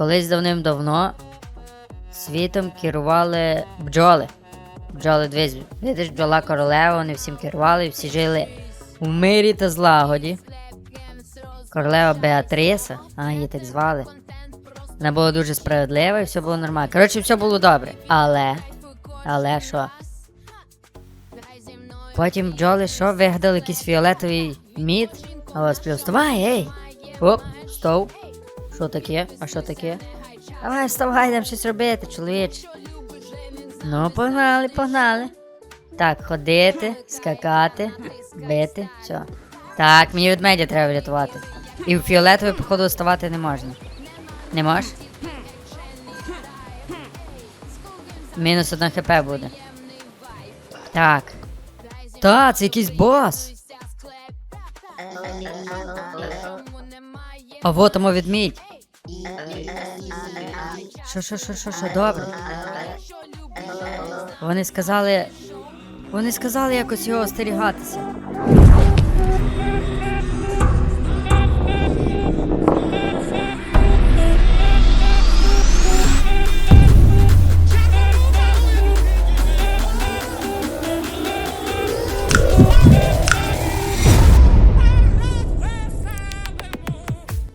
Колись давним-давно світом керували бджоли. Бджоли дивись, видиш, бджола королева, вони всім керували всі жили у мирі та злагоді. Королева Беатриса, а її так звали. Вона була дуже справедлива і все було нормально. Коротше, все було добре. Але. Але що? Потім бджоли що вигадали якийсь фіолетовий мід. А вас плюс вставай, ей! Оп, стов. Що таке? А що таке? Давай, вставай, нам щось робити, чоловіч. Ну, погнали, погнали. Так, ходити, скакати, бити, все. Так, мені ведмедя треба врятувати. І в фіолетовий, походу, ставати не можна. Не можеш? Мінус одна хп буде. Так. Та, це якийсь бос. А вот тому відмідь. Що, що, що, що, що, добре. Вони сказали. Вони сказали якось його остерігатися.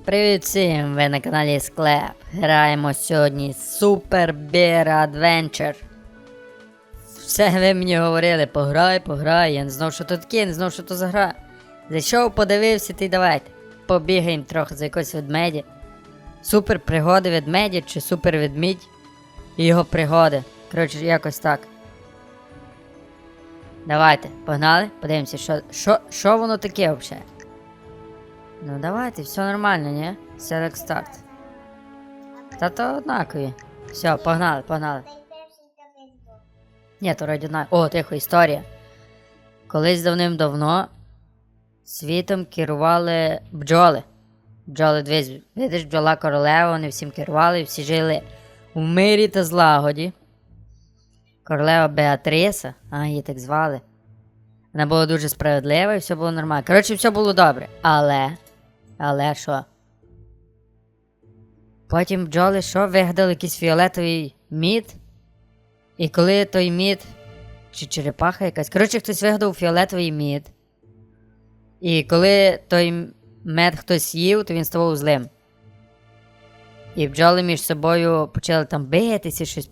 Привіт всім! Ви на каналі Склеп. Граємо сьогодні Super Bear Adventure. Все ви мені говорили, пограй, пограй. Я не знав, що то таке, не знав, що то за гра. Зайшов, подивився, ти давайте. Побігаємо трохи за якось ведмеді. Супер пригоди ведмедя чи супер ведмідь і його пригоди. Коротше, якось так. Давайте, погнали, подивимося, що, що, що воно таке взагалі. Ну давайте, все нормально, не? Select start. Та то однакові. Все, погнали, погнали. Ні, то раді. О, тихо, історія. Колись давним-давно світом керували бджоли. Бджоли, дивись, видиш, бджола королева, вони всім керували всі жили у мирі та злагоді. Королева Беатриса, а її так звали. Вона була дуже справедлива і все було нормально. Коротше, все було добре. Але. Але? Потім бджоли що вигадали якийсь фіолетовий мід. І коли той мід. Чи черепаха якась. Коротше, хтось вигадав фіолетовий мід. І коли той мед хтось їв, то він ставав злим. І бджоли між собою почали там битися, щось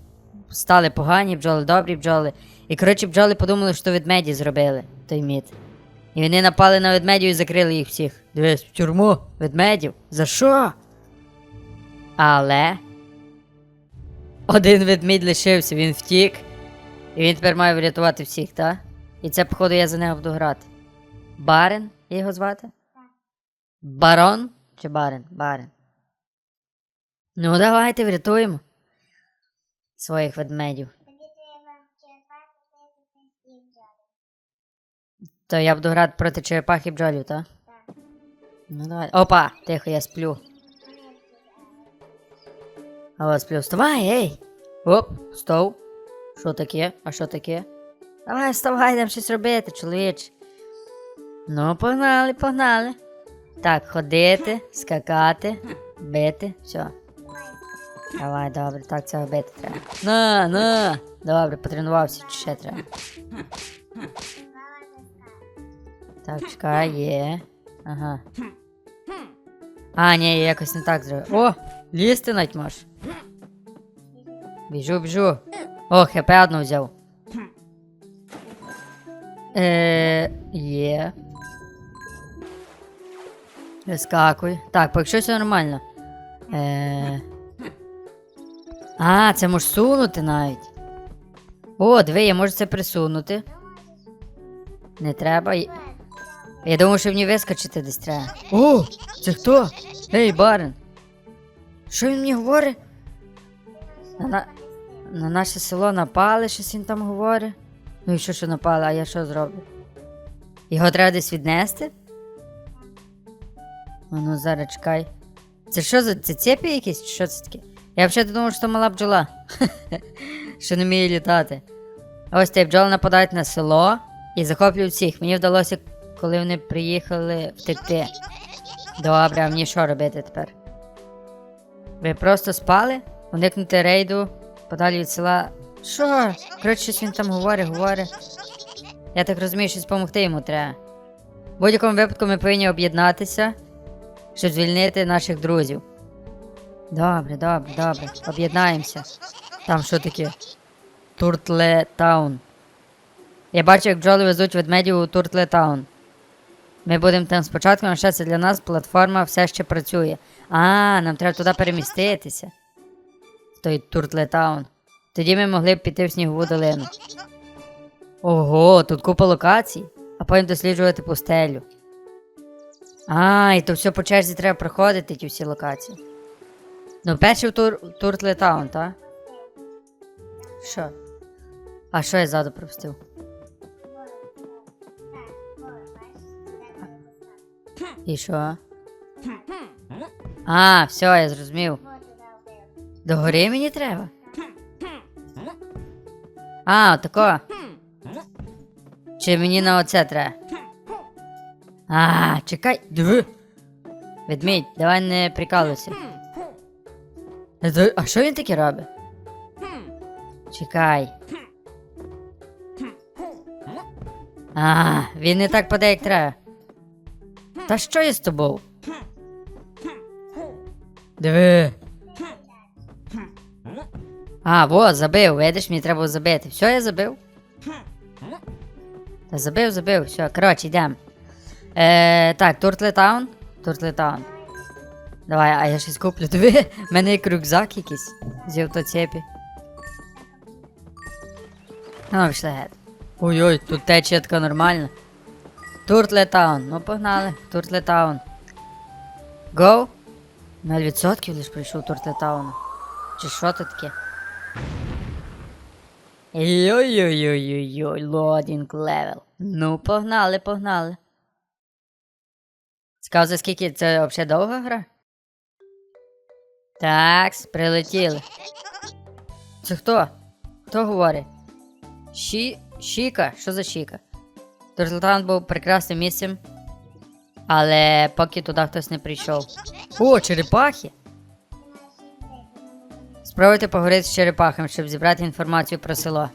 стали погані бджоли, добрі бджоли. І коротше бджоли подумали, що ведмеді зробили той мід. І вони напали на ведмедів і закрили їх всіх. Дивись, в тюрму ведмедів. За що? Але один ведмідь лишився, він втік. І він тепер має врятувати всіх, так? І це, походу, я за нього буду грати. Барен його звати? Барон чи барен? Барен. Ну, давайте врятуємо своїх ведмедів. То я буду грати проти черепах і бджолів, так? Ну давай. Опа! Тихо, я сплю. А вас сплю. Вставай, ей! Оп, стов. Що таке? А що таке? Давай, вставай, нам щось робити, чоловіч. Ну, погнали, погнали. Так, ходити, скакати, бити, все. Давай, добре, так це робити треба. На, на! Добре, потренувався, чи ще треба. Так, чекай, є. Ага. А, ні, я якось не так зробив. О! Лізти навіть можеш. Біжу, біжу. О, хп одну взяв. Е, є. Вискакуй. Так, поки все нормально. Е. А, це можеш сунути навіть. О, диви, я можу це присунути. Не треба. Я думав, що мені вискочити десь треба. О, це хто? Ей, барин. Що він мені говорить? На, на, на наше село напали, щось він там говорить. Ну і що, що напали, а я що зроблю? Його треба десь віднести? А ну зараз чекай. Це що за це цепі якісь? Чи що це таке? Я взагалі думав, що мала бджола. що не вміє літати. Ось ці бджоли нападають на село і захоплюють всіх. Мені вдалося, коли вони приїхали втекти. Добре, а мені що робити тепер? Ви просто спали? Уникнути рейду, подалі від села. Що? Коротше, щось він там говорить, говорить. Я так розумію, щось допомогти йому треба. В будь-якому випадку ми повинні об'єднатися, щоб звільнити наших друзів. Добре, добре, добре. Об'єднаємося. Там що таке? Туртле Таун. Я бачу, як бджоли везуть ведмедів у Туртле Таун. Ми будемо там спочатку, але ще для нас платформа все ще працює. А, нам треба туди переміститися. Той Туртле Таун. Тоді ми могли б піти в снігову долину. Ого, тут купа локацій, а потім досліджувати пустелю. А, і то все по черзі треба проходити ті всі локації. Ну, перший тур, Туртле Таун, так? Що? А що я ззаду пропустив? І що? А, все, я зрозумів. До гори мені треба? А, отако. Чи мені на оце треба? А, чекай, диви. Ведмідь, давай не прикалуйся. А що він таке робить? Чекай. А, він не так паде, як треба. Та що я з тобою? Диви. А, во, забив, видиш, мені треба забити. Все, я забив. Та забив, забив, все, коротше, йдемо. Е, так, Туртлетаун. Туртлетаун. Давай, а я щось куплю. Диви, в мене як рюкзак якийсь з автоцепі. Ну, пішли геть. Ой-ой, тут течія така нормальна. Туртлетаун, ну погнали, Туртлетаун. Гоу? 0% лиш прийшов Туртлетауну. Чи що тут таке? Йой-йой-йой-йой, лодінг левел. Ну, погнали, погнали. Цікаво, скільки це взагалі довга гра? Такс, прилетіли. Це хто? Хто говорить? Ші... Шіка? Що за Шіка? Туртлтаун був прекрасним місцем, але поки туди хтось не прийшов. О, черепахи! Спробуйте поговорити з черепахами, щоб зібрати інформацію про село.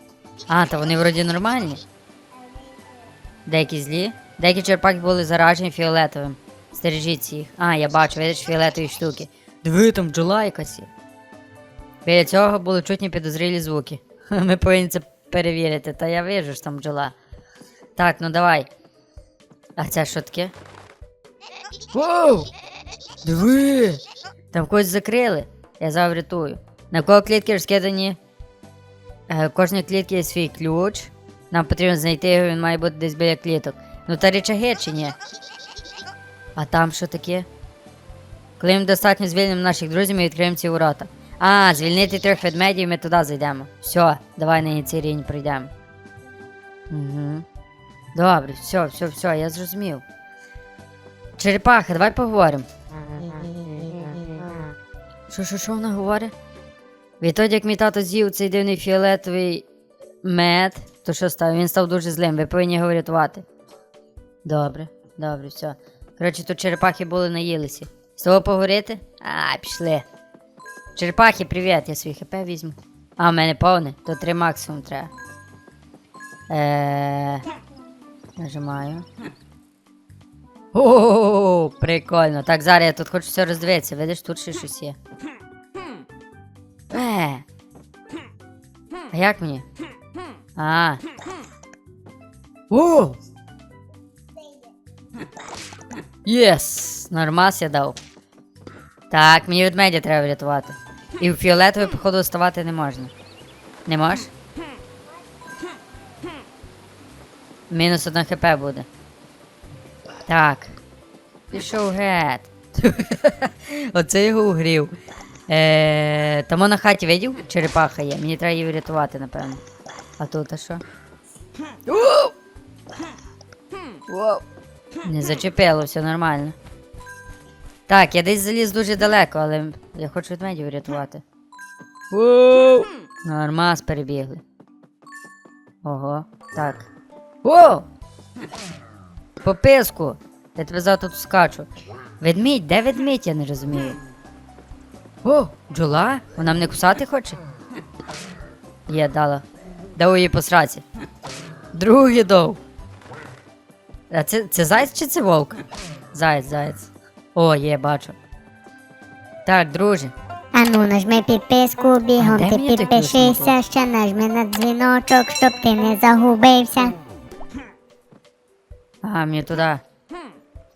А, то вони вроді нормальні. Деякі злі. Деякі черепахи були заражені фіолетовим. Стережіть їх. А, я бачу, видиш фіолетові штуки. Диви, там бджола якась. Біля цього були чутні підозрілі звуки. Ми повинні це перевірити, та я вижу, що там бджола. Так, ну давай. А це що таке? Воу! Диви! Там когось закрили. Я зараз врятую. Навколо клітки розкидані. Е, кожній клітці є свій ключ. Нам потрібно знайти його, він має бути десь біля кліток. Ну та речаги чи ні? А там що таке? Коли ми достатньо звільнимо наших друзів, ми відкриємо ці ворота. А, звільнити трьох ведмедів, ми туди зайдемо. Все, давай на цей рівень пройдемо. Угу. Добре, все, все, все, я зрозумів. Черепаха, давай поговоримо. Що, що, що вона говорить? Відтоді, як мій тато з'їв цей дивний фіолетовий мед, то що став? Він став дуже злим, ви повинні його врятувати. Добре, добре, все. Коротше, тут черепахи були наїлися. З того поговорити? А, пішли. Черепахи, привіт, я свій хп візьму. А, в мене повне, то три максимум треба. Е... Нажимаю. О, прикольно. Так, зараз я тут хочу все роздивитися. Видиш, тут ще щось є. Е. А як мені? А. О! Єс! Нормас я дав. Так, мені ведмедя треба врятувати. І в фіолетовий, походу, вставати не можна. Не можеш? Мінус одне хп буде. Так. Пішов гет. Оце його угрів. Е, Тому на хаті видів, черепаха є. Мені треба її врятувати, напевно. А тут а що? Воу! Воу. Не зачепило, все нормально. Так, я десь заліз дуже далеко, але я хочу ведмедів врятувати. Воу! Нормас перебігли. Ого, так. Воу! По писку! Я тебе зараз тут скачу. Ведмідь, де ведмідь, я не розумію. О, бджола? Вона мене кусати хоче? Є, дала. Дав її по сраці. Другий дов. А це, це зайць чи це вовк? Заяць, заяць. О, є, бачу. Так, друже. Ану, нажми підписку, бігом А ти підпишися, ще нажми на дзвіночок, щоб ти не загубився. А, мені туди.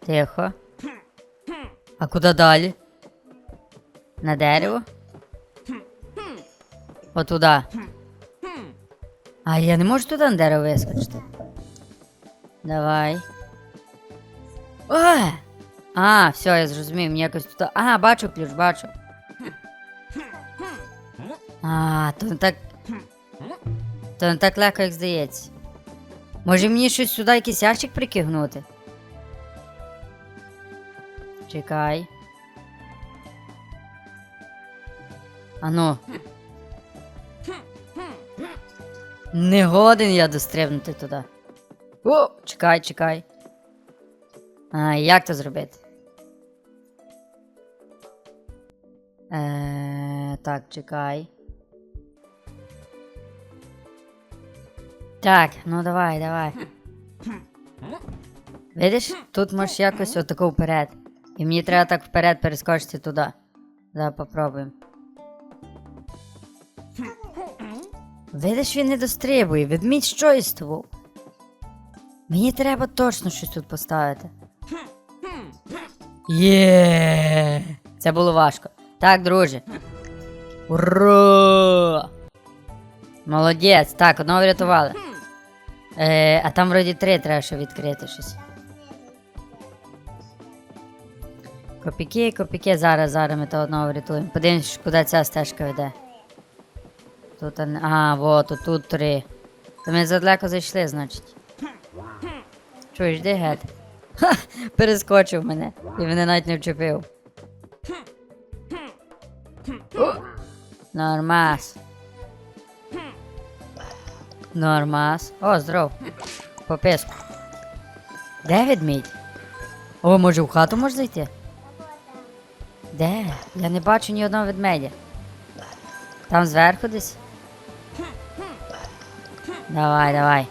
Тихо. А куди далі? На дерево? Отуда. А я не можу туди на дерево вискочити. Давай. О! А, все, я зрозумів, мені якось туди. А, бачу ключ, бачу. А, то не так. То не так легко, як здається. Може мені щось сюди якийсь ящик прикигнути? Чекай. Ану. Не годен я дострибнути туди. О, чекай, чекай. А, як то зробити? Е, так, чекай. Так, ну давай, давай. Видиш, тут можеш якось отако вперед. І мені треба так вперед перескочити туди. Давай попробуємо. Видиш, він не дострибує. Ведмідь що із тобою? Мені треба точно щось тут поставити. Є. Це було важко. Так, друже. Ура! Молодець. Так, одного врятували. Е, а там вроді три треба ще відкрити щось. Копійки, копійки, зараз, зараз ми то одного врятуємо. Подивимось, куди ця стежка веде. Тут, а, а вот, тут три. То ми задалеко зайшли, значить. Чуєш, де гет? Ха, перескочив мене. І мене навіть не вчепив. Нормас. Нормас. О, здоров. Пописку. Де ведмідь? О, може в хату можеш зайти? Де? Я не бачу ні одного ведмедя. Там зверху десь? Давай, давай.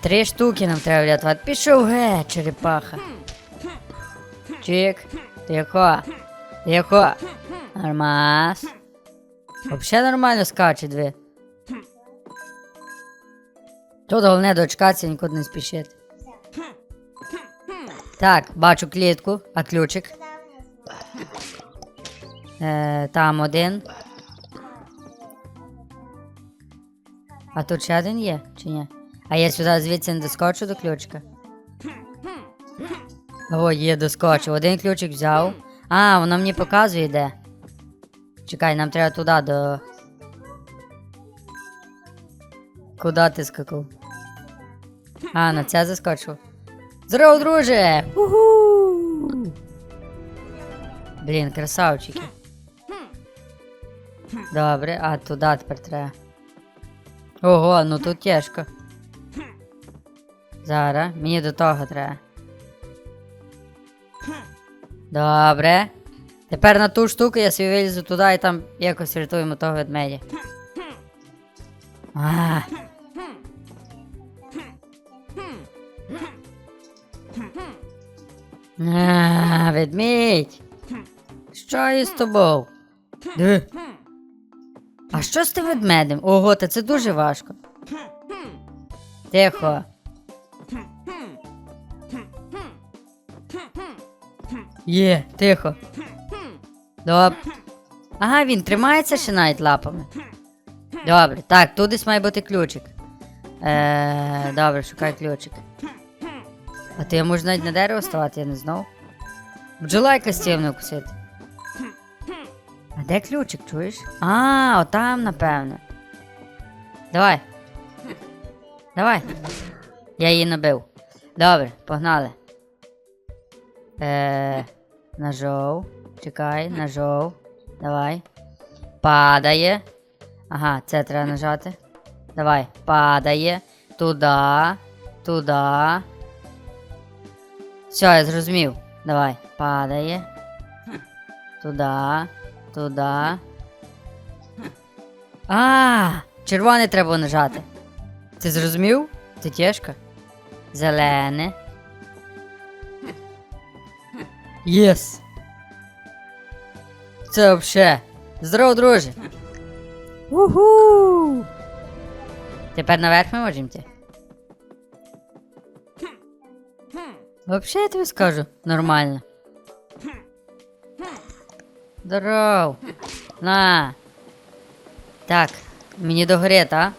Три штуки нам треба врятувати. Пішов ге, черепаха. Чик. Тихо. Тихо. Нормас. Вообще нормально скаче дві. Тут головне дочкатися, нікуди не спішити. Так, бачу клітку, а ключик. Е, там один. А тут ще один є, чи ні? А я сюди звідси не доскочу до ключика. О, є, доскочив. Один ключик взяв. А, воно мені показує де. Чекай, нам треба туди до. Куди ти скакав? А, на це заскочив. Здорово, друже! Уху! Блін, красавчики. Добре, а туди тепер треба. Ого, ну тут тяжко. Зараз, мені до того треба. Добре. Тепер на ту штуку я собі вилізу туди і там якось врятуємо того ведмедя. А. А, ведмідь. Що із тобою? Де? А що з тим ведмедем? Ого, та це дуже важко. Тихо. Є, тихо. Добре. Ага, він тримається ще навіть лапами. Добре, так, тут десь має бути ключик. Е, добре, шукай ключик. А ти можеш навіть на дерево ставати, я не знав. Бджола якась вкусити. А де ключик, чуєш? А, отам, напевно. Давай. Давай. Я її набив. Добре, погнали. Е, нажов. Чекай, нажов. Давай. Падає. Ага, це треба нажати. Давай, падає. Туди. Туди. Все, я зрозумів. Давай, падає. Туди. Туди. А, червоне треба нажати. Ти зрозумів? Це тяжко. Зелене. Єс. Це вообще. Здорово, друже. Уху. Тепер наверх ми можемо йти? Вообще я тобі скажу, нормально. Здоров. На. Так, мені до гори, та?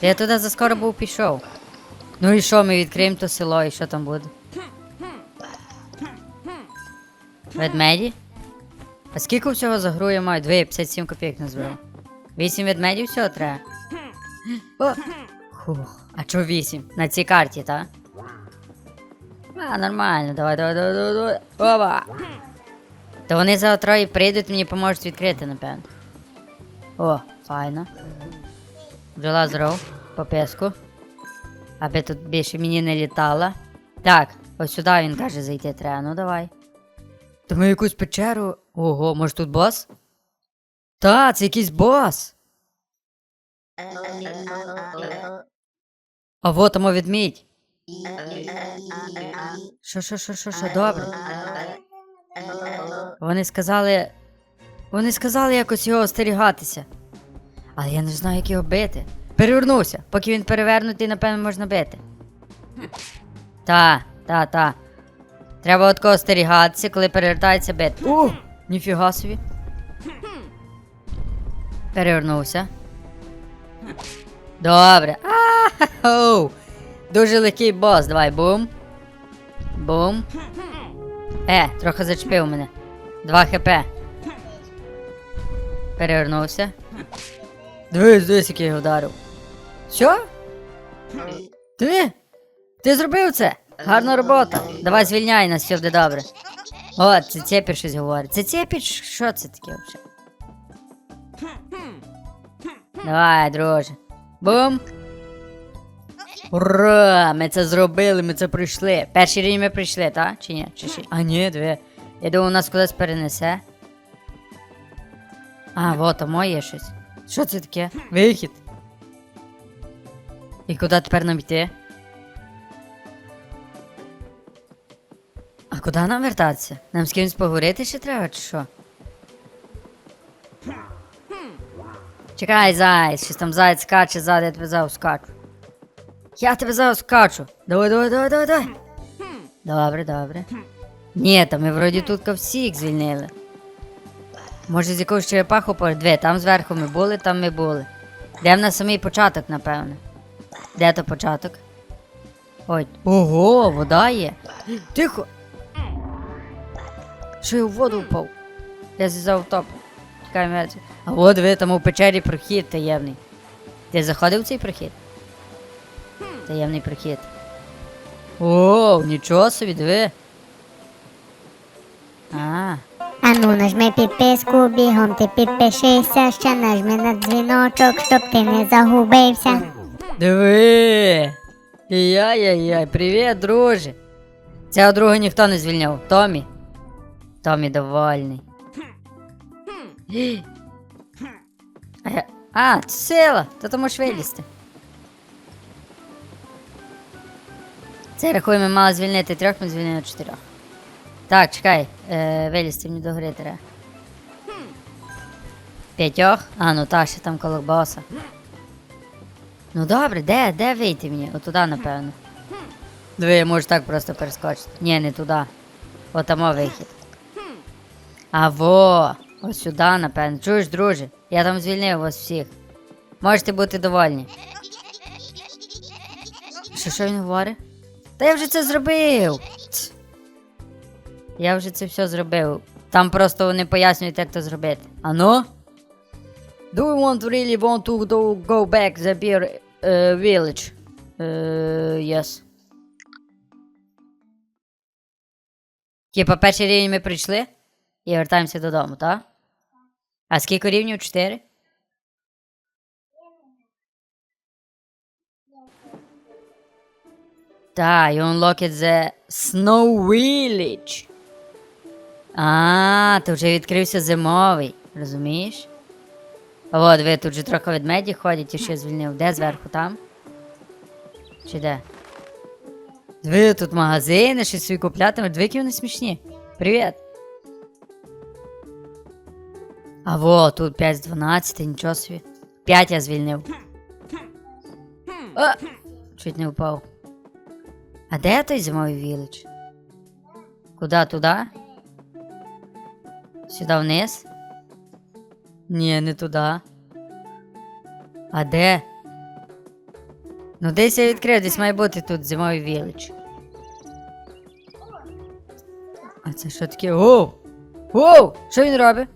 Я туди заскоро був пішов. Ну і що, ми відкриємо то село, і що там буде? Ведмеді? А скільки всього за гру я маю? 2,57 копійок назбирав. 8 ведмедів всього треба. О! Фух. А чого 8? На цій карті, та? А, нормально, давай, давай, давай, давай, давай. Опа! То вони завтра і прийдуть, мені поможуть відкрити, напевно. О, файно. Бджола здоров, по песку. Аби тут більше мені не літала. Так, ось сюди він каже зайти треба, ну давай. То ми якусь печеру. Ого, може тут бос? Та, це якийсь бос. А вот тому відмідь. Що, що, що, що, що, добре. Вони сказали. Вони сказали якось його остерігатися. Але я не знаю, як його бити. Перевернувся. Поки він перевернутий, напевно, можна бити. Та, та, та. Треба от кого остерігатися, коли перевертається бити. О! Ніфіга собі. Перевернувся. Добре. А-хо! Дуже легкий бос. Давай, бум. Бум. Е, трохи зачепив мене. 2 хп. Перевернувся. Дивись, дивись, який я ударив. Що? Ти? Ти зробив це? Гарна робота. Давай звільняй нас, все буде добре. О, це цепір щось говорить. Це цепір? Що це таке взагалі? Давай, друже. Бум. Ура! Ми це зробили, ми це пройшли. Перший рівень ми прийшли, так? Чи ні? Чи ще? А ні, дві. Я думав, нас кудись перенесе. А, вот, а моє щось. Що це таке? Вихід. І куди тепер нам йти? А куди нам вертатися? Нам з кимось поговорити ще треба, чи що? Чекай, зайць, щось там заяць скаче ззаду, я тебе зараз скачу. Я тебе зараз скачу. Давай, давай, давай, давай, давай. Добре, добре. Ні, та ми вроді тут всіх звільнили. Може з якогось черепаху? Дві, там зверху ми були, там ми були. Де в нас самий початок, напевно. Де то початок? Ой. Ого, вода є. Тихо. Що я в воду впав? Я зв'язав топ. Чекай мерці. А от ви там у печері прохід таємний. Ти заходив в цей прохід? Таємний прохід. О, нічого собі, диви. А, Ану, нажми підписку, бігом ти підпишися, ще нажми на дзвіночок, щоб ти не загубився. диви. Яй-яй-яй, привіт, друже. Цього друга ніхто не звільняв. Томі. Томі довольний. А, я... а, це сила, то ти можеш вилізти. Це рахує, ми мали звільнити трьох, ми звільнили чотирьох. Так, чекай, е, вилізти мені до гри треба. П'ятьох? А, ну та ще там коло боса. Ну добре, де, де вийти мені? Отуда, напевно. Диви, я можу так просто перескочити. Ні, не туди. Отамо вихід. А во! Ось сюди, напевно. Чуєш, друже? Я там звільнив вас всіх. Можете бути довольні. Що, що він говорить? Та я вже це зробив. Я вже це все зробив. Там просто вони пояснюють, як це зробити. А ну? Do you want really want to go back the beer uh, village? Uh, yes. Типа перший рівень ми прийшли і вертаємося додому, так? А скільки рівнів? Чотири? Та, you unlocked the Snow Village. А, то вже відкрився зимовий, розумієш? А от ви тут же трохи ведмеді ходять і ще звільнив. Де зверху там? Чи де? Ви тут магазини, щось свій куплятимуть, дві які вони смішні. Привіт. А во, тут 5 з 12, нічого собі. 5 я звільнив. А, чуть не впав. А де той зимовий вілич? Куда туди? Сюди вниз? Ні, не туди. А де? Ну десь я відкрив, десь має бути тут зимовий вілич. А це що таке? Оу! Оу! Що він робить?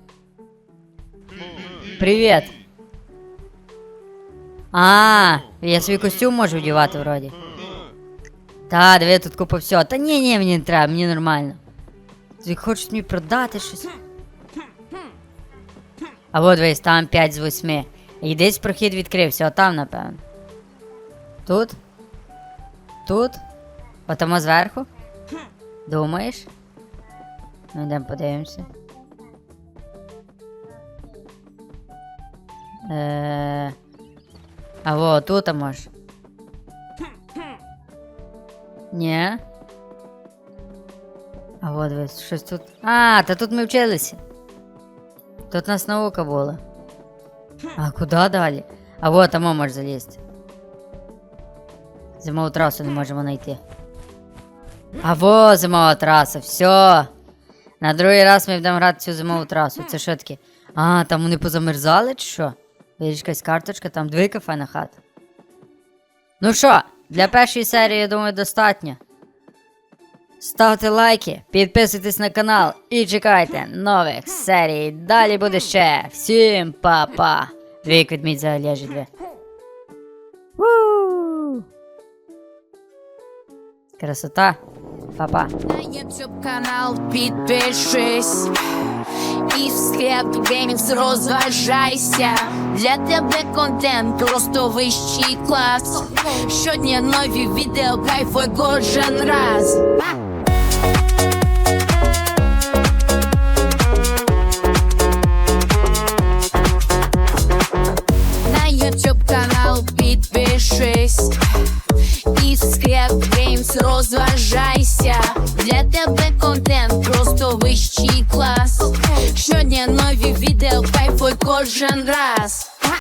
Привіт! А, я свій костюм можу вдівати вроді. Та, диви, тут купа всього. Та ні, ні, мені не треба, мені нормально. Ти хочеш мені продати щось? А от дивись, там 5 з 8. І десь прохід відкрився, отам, напевно. Тут? Тут? Отамо зверху? Думаєш? Ну йдемо подивимося. Е... А во, тут а може. Ні. А от ви щось тут. А, та тут ми вчилися. Тут у нас наука була. А куди далі? А вот там можеш залізти. Зимову трасу не можемо знайти. А во зимова траса, все. На другий раз ми будемо грати цю зимову трасу. Це що таке? А, там вони позамерзали чи що? Є якась карточка, там дві кафе на хату. Ну що, для першої серії, я думаю, достатньо. Ставте лайки, підписуйтесь на канал і чекайте нових серій. Далі буде ще. Всім па-па. Вік відміть за Олежі Красота. Па-па. На YouTube канал підпишись і в склеп геймінг розважайся. Для тебе контент просто вищий клас. Щодня нові відео, кайфуй кожен раз.